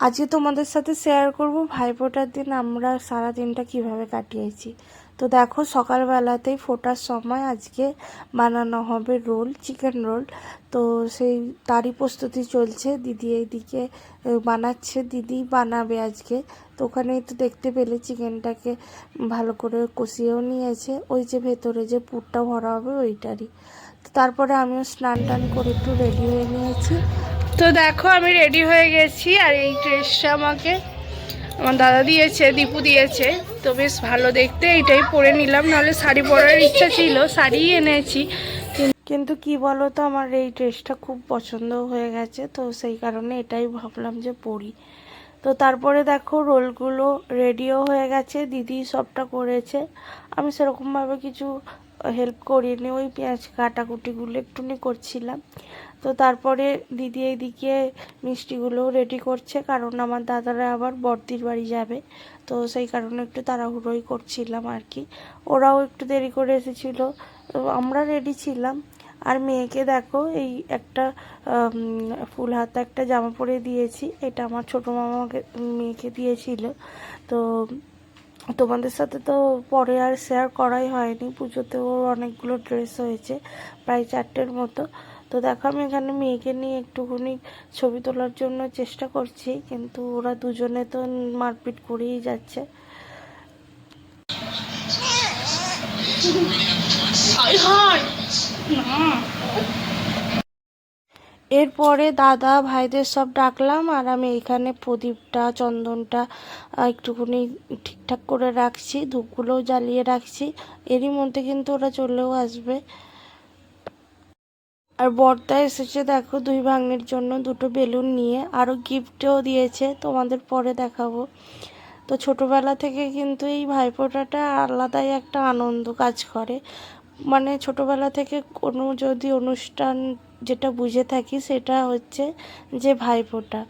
আজকে তোমাদের সাথে শেয়ার করব ভাইফোঁটার দিন আমরা সারা দিনটা কীভাবে কাটিয়েছি। তো দেখো সকালবেলাতেই ফোটার সময় আজকে বানানো হবে রোল চিকেন রোল তো সেই তারই প্রস্তুতি চলছে। দিদি এইদিকে বানাচ্ছে। দিদি বানাবে আজকে। তো ওখানেই তো দেখতে পেলে চিকেনটাকে ভালো করে কষিয়েও নিয়েছে। ওই যে ভেতরে যে পুরটা ভরা হবে ওইটারই। তারপরে আমিও স্নান টান করে একটু রেডি হয়ে নিয়েছি। তো দেখো, আমি রেডি হয়ে গেছি আর এই ড্রেসটা আমাকে আমার দাদা দিয়েছে, দীপু দিয়েছে। তো বেশ ভালো দেখতে এইটাই পরে নিলাম। নাহলে শাড়ি পরার ইচ্ছা ছিল, শাড়িই এনেছি। কিন্তু কি বলো তো আমার এই ড্রেসটা খুব পছন্দ হয়ে গেছে, তো সেই কারণে এটাই ভাবলাম যে পরি। তো তারপরে দেখো, রোলগুলো রেডিও হয়ে গেছে, দিদি সবটা করেছে। আমি সেরকমভাবে কিছু হেল্প করিনি, ওই পেঁয়াজ কাটাকুটিগুলো একটুনি করছিলাম। তো তারপরে দিদি এইদিকে মিষ্টিগুলো রেডি করছে, কারণ আমার দাদারা আবার বর্দির বাড়ি যাবে। তো সেই কারণে একটু তাড়াহুড়োই করছিলাম আর কি ওরাও একটু দেরি করে এসেছিল আমরা রেডি ছিলাম। আর মেয়েকে দেখো, এই একটা ফুল হাতা একটা জামা পরে দিয়েছি, এটা আমার ছোটো মামা আমাকে মেয়েকে দিয়েছিল। তো তোমাদের সাথে তো পরে আর শেয়ার করাই হয়নি। পুজোতেও অনেকগুলো ড্রেস হয়েছে, প্রায় চারটের মতো। তো দেখো, আমি এখানে মেয়েকে নিয়ে একটুখানি ছবি তোলার জন্য চেষ্টা করছি, কিন্তু ওরা দুজনে তো মারপিট করেই যাচ্ছে। এরপরে দাদা ভাইদের সব ডাকলাম আর আমি এখানে প্রদীপটা, চন্দনটা একটুখানি ঠিকঠাক করে রাখছি ধূপগুলোও জ্বালিয়ে রাখছি। এরই মধ্যে কিন্তু ওরা চলেও আসবে। আর বর্দা এসেছে দেখো দুই ভাগ্নের জন্য দুটো বেলুন নিয়ে। আরও গিফটও দিয়েছে, তোমাদের পরে দেখাবো। তো ছোটোবেলা থেকে কিন্তু এই ভাইফোঁটাটা আলাদাই একটা আনন্দ কাজ করে। মানে ছোটোবেলা থেকে কোনো যদি অনুষ্ঠান যেটা বুঝে থাকি সেটা হচ্ছে যে ভাইফোঁটা।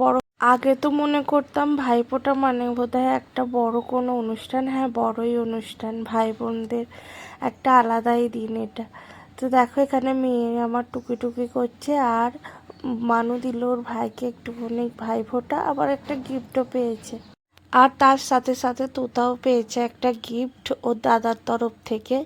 বড় আগে তো মনে করতাম ভাইফোঁটা মানে বোধহয় একটা বড় কোনো অনুষ্ঠান। হ্যাঁ বড়ই অনুষ্ঠান ভাই বোনদের একটা আলাদাই দিন এটা। তো দেখো, এখানে মেয়ে আমার টুকি টুকি করছে আর মানু দিল ওর ভাইকে একটুখানি ভাইফোঁটা, আবার একটা গিফটও পেয়েছে। আর তার সাথে সাথে তোতাও পেয়েছে একটা গিফট ওর দাদার তরফ থেকে।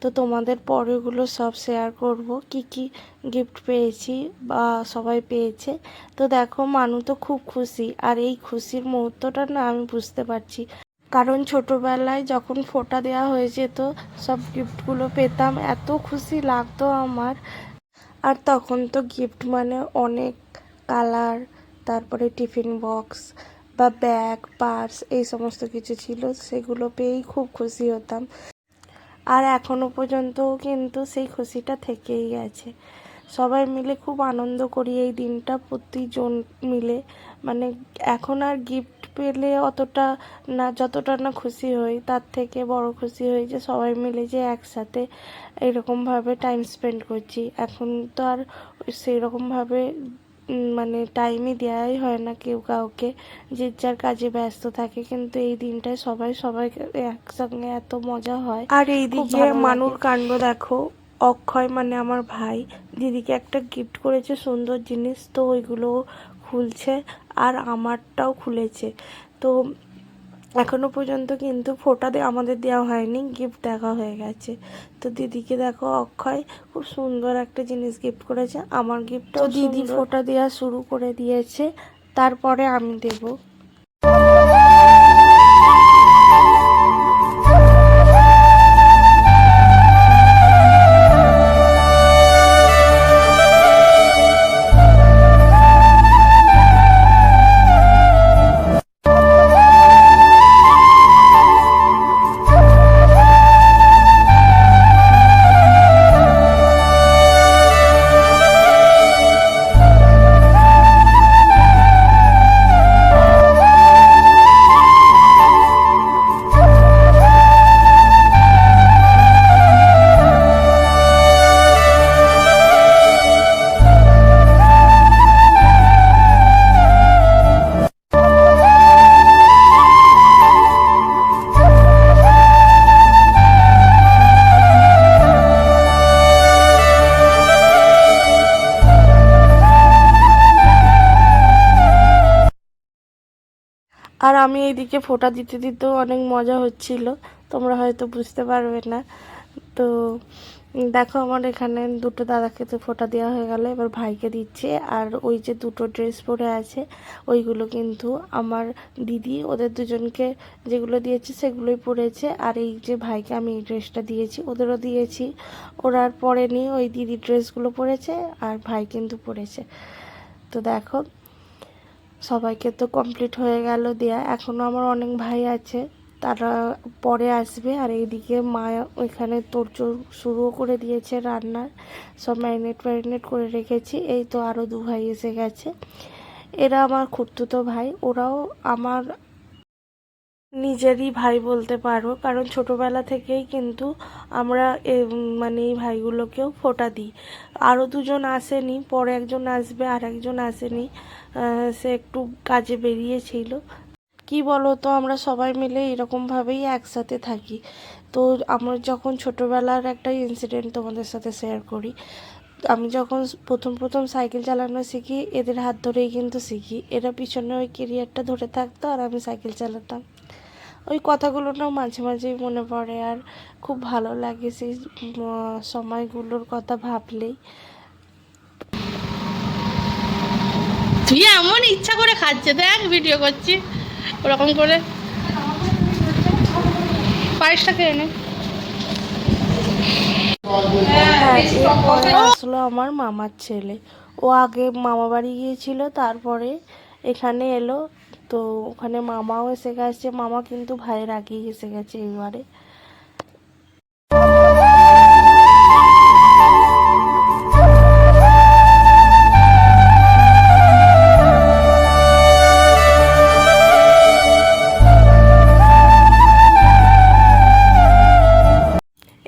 তো তোমাদের পরেগুলো সব শেয়ার করব, কি কি গিফট পেয়েছি বা সবাই পেয়েছে। তো দেখো, মানু তো খুব খুশি, আর এই খুশির মুহূর্তটা না আমি বুঝতে পারছি। কারণ ছোটবেলায় যখন ফোঁটা দেওয়া হয়ে যেত, সব গিফটগুলো পেতাম, এত খুশি লাগতো আমার। আর তখন তো গিফট মানে অনেক কালার তারপরে টিফিন বক্স বা ব্যাগ পার্স এই সমস্ত কিছু ছিল সেগুলো পেয়েই খুব খুশি হতাম। আর এখনও পর্যন্তও কিন্তু সেই খুশিটা থেকেই গেছে। সবাই মিলে খুব আনন্দ করি এই দিনটা প্রতিজন মিলে। মানে এখন আর গিফট পেলে অতটা না যতটা না খুশি হই তার থেকে বড় খুশি হই যে সবাই মিলে যে একসাথে এরকমভাবে টাইম স্পেন্ড করছি। এখন তো আর সেই রকমভাবে উম, মানে টাইমই দেওয়াই হয় না কেউ কাউকে। যে যার কাজে ব্যস্ত থাকে কিন্তু এই দিনটায় সবাই সবাই একসঙ্গে এত মজা হয়। আর এইদিকে। মানুর কাণ্ড দেখো অক্ষয় মানে আমার ভাই দিদিকে একটা গিফট করেছে সুন্দর জিনিস তো ওইগুলো খুলছে আর আমারটাও খুলেছে। তো এখনও পর্যন্ত কিন্তু ফোটা দিয়ে আমাদের দেওয়া হয়নি গিফট দেখা হয়ে গেছে। তো দিদিকে দেখো অক্ষয় খুব সুন্দর একটা জিনিস গিফট করেছে। আমার গিফট তো দিদি ফোটা দেওয়া শুরু করে দিয়েছে। তারপরে আমি দেবো। আমি এইদিকে ফোঁটা দিতে দিতেও অনেক মজা হচ্ছিল। তোমরা হয়তো বুঝতে পারবে না। তো দেখো আমার এখানে দুটো দাদাকে তো ফোঁটা দেওয়া হয়ে গেল। এবার ভাইকে দিচ্ছে। আর ওই যে দুটো ড্রেস পরে আছে, ওইগুলো কিন্তু আমার দিদি, ওদের দুজনকে যেগুলো দিয়েছে সেগুলোই পরেছে। আর এই যে ভাইকে আমি এই ড্রেসটা দিয়েছি, ওদেরও দিয়েছি। ওরা আর পরেনি, ওই দিদি ড্রেসগুলো পরেছে আর ভাই কিন্তু পরেছে। তো দেখো সবাইকে তো কমপ্লিট হয়ে গেল দেয়া। এখনও আমার অনেক ভাই আছে, তারা পরে আসবে। আর এইদিকে মা ওইখানে তোড়জোড় শুরুও করে দিয়েছে রান্নার। সব ম্যারিনেট ম্যারিনেট করে রেখেছি। এই তো আরও দু ভাই এসে গেছে। এরা আমার খুঁড়তুতো ভাই। ওরাও আমার নিজেরই ভাই বলতে পারো। কারণ ছোটবেলা থেকেই কিন্তু আমরা মানে এই ভাইগুলোকেও ফোঁটা দিই। আরও দুজন আসেনি, পরে একজন আসবে, আর একজন আসেনি সে একটু কাজে বেরিয়েছিল। কি বলো তো আমরা সবাই মিলে এরকমভাবেই একসাথে থাকি। তো আমার যখন ছোটবেলার একটা ইনসিডেন্ট তোমাদের সাথে শেয়ার করি, আমি যখন প্রথম প্রথম সাইকেল চালানো শিখি, এদের হাত ধরেই কিন্তু শিখি। এরা পিছনে ওই কেরিয়ারটা ধরে থাকতো আর আমি সাইকেল চালাতাম। ওই কথাগুলো না মাঝে মাঝেই মনে পড়ে আর খুব ভালো লাগে সেই সময়গুলোর কথা ভাবলেই। তুই এমন ইচ্ছা করে খাচ্ছে দেখ ভিডিও করছি ওরকম করে। পায়েসটা খেয়ে নে। হ্যাঁ আসলো আমার মামার ছেলে। ও আগে মামা বাড়ি গিয়েছিল তারপরে এখানে এলো। তো ওখানে মামাও এসে গেছে। মামা কিন্তু ভাইয়ের আগেই এসে গেছে এবারে।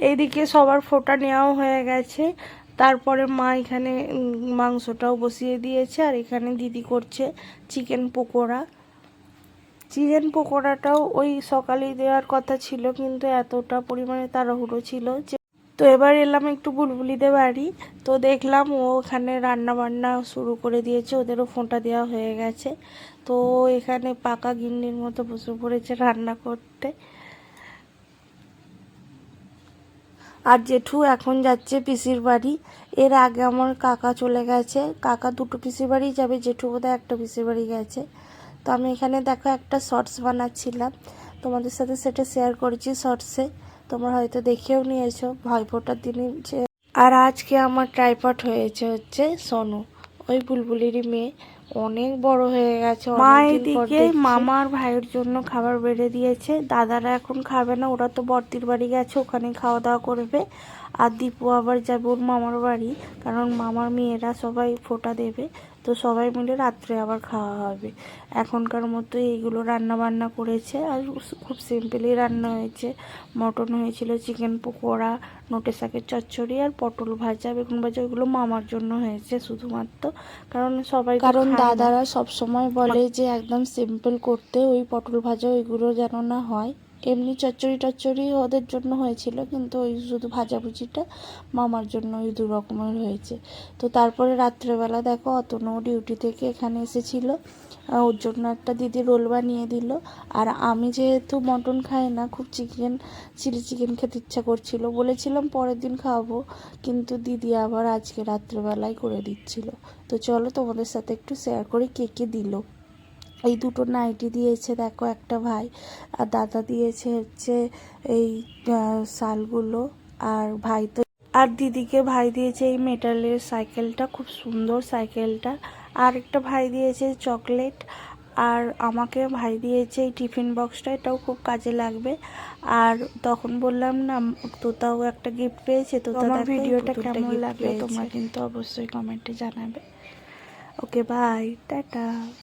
এইদিকে সবার ফোঁটা নেওয়াও হয়ে গেছে। তারপরে মা এখানে মাংসটাও বসিয়ে দিয়েছে। আর এখানে দিদি করছে চিকেন পকোড়া। চিকেন পকোড়াটাও ওই সকালেই দেওয়ার কথা ছিল, কিন্তু এতটা পরিমাণে তাড়াহুড়ো ছিল যে তো এবার এলাম একটু বুলবুলিদের বাড়ি। তো দেখলাম ও ওখানে রান্না বান্না শুরু করে দিয়েছে, ওদেরও ফোঁটা দেওয়া হয়ে গেছে। তো এখানে পাকা গিন্নির মতো বসে পড়েছে রান্না করতে। আর জেঠু এখন যাচ্ছে পিসির বাড়ি। এর আগে আমার কাকা চলে গেছে, কাকা দুটো পিসির বাড়ি যাবে, জেঠু বোধহয় একটা পিসির বাড়ি গেছে। তো আমি এখানে দেখো একটা শর্টস বানাচ্ছিলাম। তোমাদের সাথে সেটা শেয়ার করেছি শর্টসে। তোমরা হয়তো দেখেও নিয়েছো ভাইফোঁটার দিনই যে আর আজকে আমার ট্রাইপড হয়েছে হচ্ছে সোনু। ওই বুলবুলিরই মেয়ে। অনেক বড় হয়ে গেছে মা এদিকে মামা ভাইয়ের জন্য খাবার বেড়ে দিয়েছে। দাদারা এখন খাবে না ওরা তো বর্দির বাড়ি গেছে ওখানে খাওয়া দাওয়া করবে। আর দীপু আবার যাবে ওর মামার বাড়ি কারণ মামার মেয়েরা সবাই ফোঁটা দেবে। তো সবাই মিলে রাত্রে আবার খাওয়া হবে। এখনকার মতো এইগুলো রান্না বান্না করেছে আর খুব সিম্পলি রান্না হয়েছে। মটন হয়েছিল চিকেন পকোড়া নোটে শাকের চচ্চড়ি আর পটল ভাজা বেগুন ভাজা ওইগুলো মামার জন্য হয়েছে শুধুমাত্র। কারণ সবাই কারণ দাদারা সব সময় বলে যে একদম সিম্পল করতে ওই পটল ভাজা ওইগুলো যেন না হয়। এমনি চচ্চড়ি টচ্চড়ি ওদের জন্য হয়েছিল, কিন্তু ওই শুধু ভাজাভুজিটা মামার জন্য ওই দু রকমের হয়েছে। তো তারপরে রাত্রেবেলা দেখো অতনু ডিউটি থেকে এখানে এসেছিল ওর জন্য একটা দিদি রোল বানিয়ে দিল। আর আমি যেহেতু মটন খাই না, খুব চিকেন, চিলি চিকেন খেতে ইচ্ছা করছিল, বলেছিলাম পরের দিন খাওয়াবো কিন্তু দিদি আবার আজকে রাত্রেবেলায় করে দিচ্ছিল। তো চলো তোমাদের সাথে একটু শেয়ার করি কে কে দিল। এই দুটো নাইটি দিয়েছে দেখো একটা ভাই আর দাদা দিয়েছে হচ্ছে এই শালগুলো আর ভাই তো আর দিদিকে ভাই দিয়েছে এই মেটালের সাইকেলটা খুব সুন্দর সাইকেলটা আর একটা ভাই দিয়েছে চকলেট আর আমাকে ভাই দিয়েছে এই টিফিন বক্সটা এটাও খুব কাজে লাগবে আর তখন বললাম না তোতাও একটা গিফট পেয়েছে তো আমার ভিডিওটা কেমন লাগল তোমরা কিন্তু অবশ্যই কমেন্টে জানাবে। Okay bye tata.